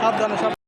সাবধানে সাবধানে।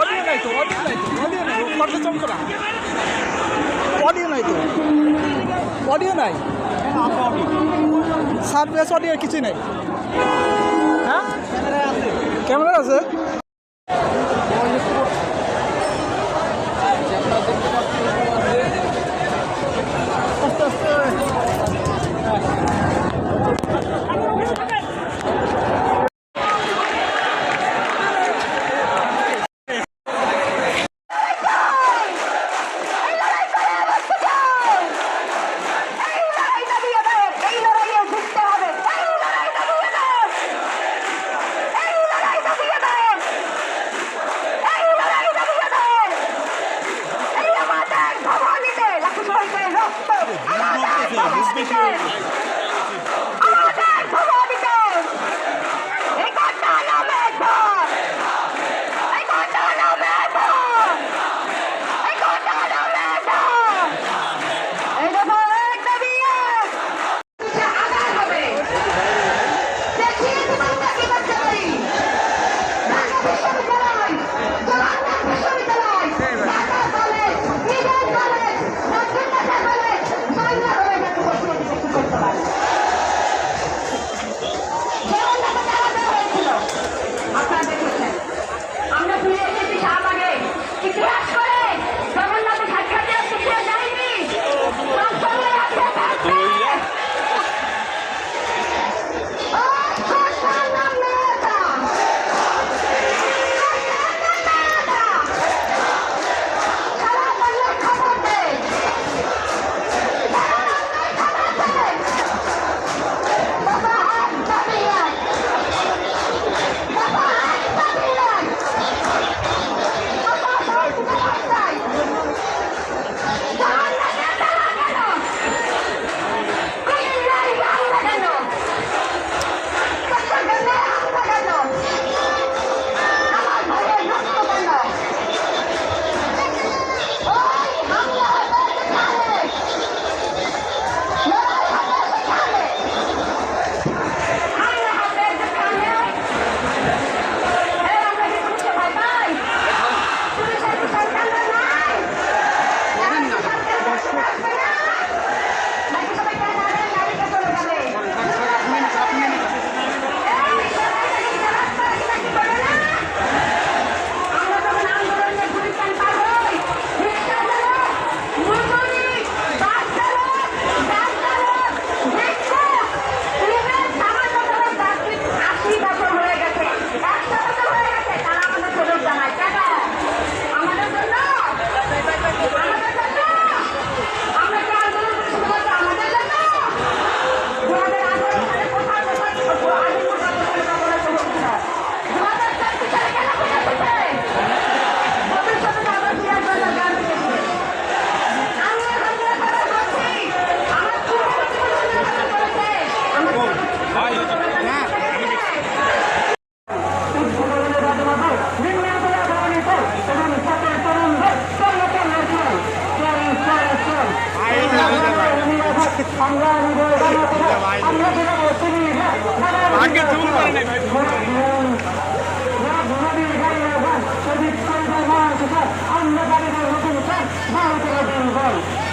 অডিও নাই তো? অডিও নাই তো? অডিও নাই কথা চমক না অডিও নাই তো? অডিও নাই. সার্ভিস অডিও কিছুই নাই। হ্যাঁ ক্যামেরা আছে?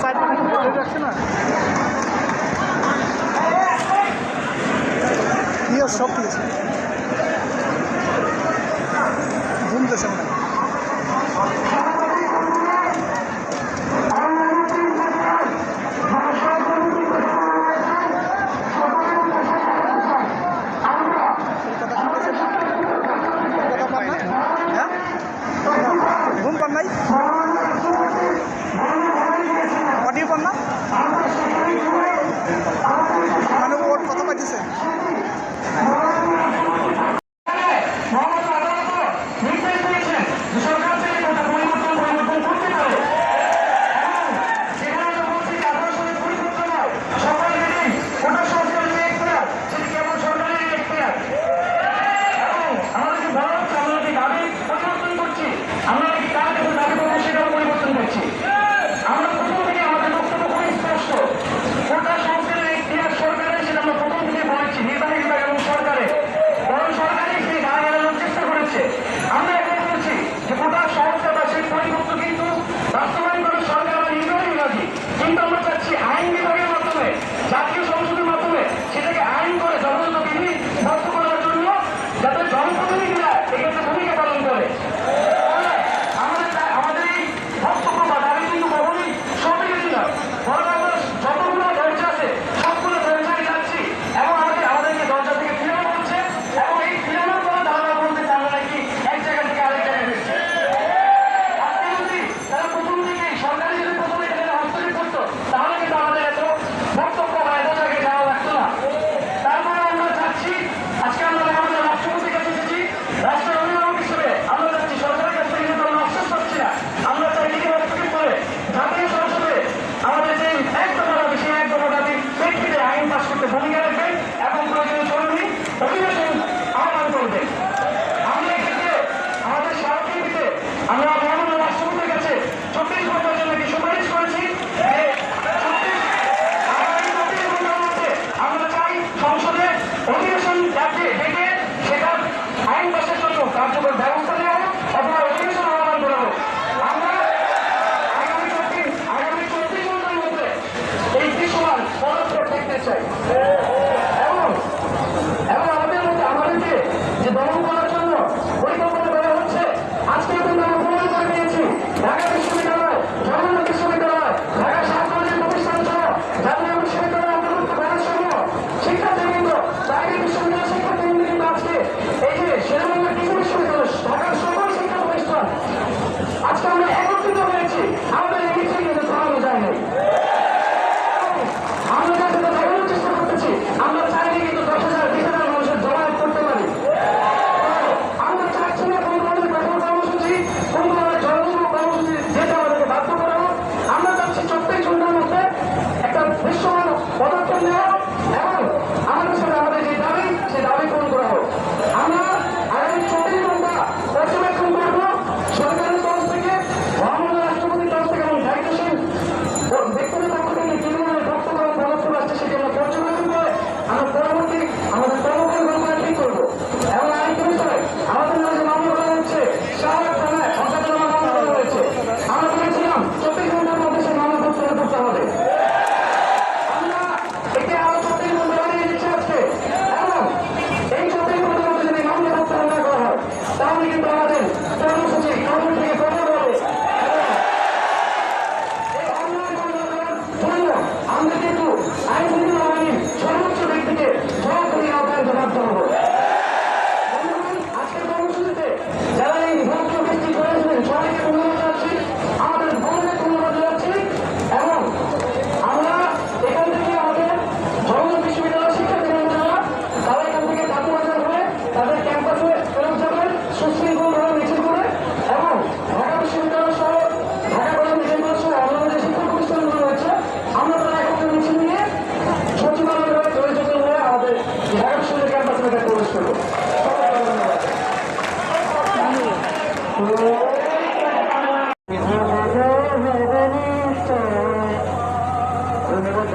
সাইড রাখছে না ইয়ে সব দিয়েছে ঘুমতেছে মনে ঘুম পান নাই মানে ওর কত পাঠিয়েছে どうぞ。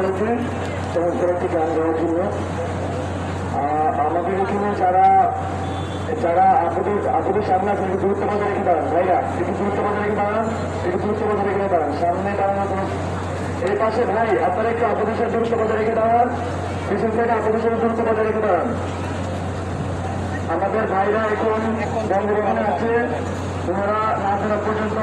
করেছে এবং কয়েকটি গান গাওয়ার জন্য। আমাদের এখানে যারা যারা আপনাদের আপনাদের সামনে আছে একটু গুরুত্ব বজায় রেখে দাঁড়ান, ভাইরা, একটু গুরুত্ব বজায় রেখে দাঁড়ান, একটু গুরুত্ব বজায় রেখে দাঁড়ান, সামনে দাঁড়ানো এই পাশে ভাই, আপনারা একটু আপনাদের সাথে দূরত্ব বজায় রেখে দাঁড়ান, পিছন থেকে আপনাদের সাথে দূরত্ব বজায় রেখে দাঁড়ান। আমাদের ভাইরা এখন বঙ্গভবনে আছে, ওনারা না পর্যন্ত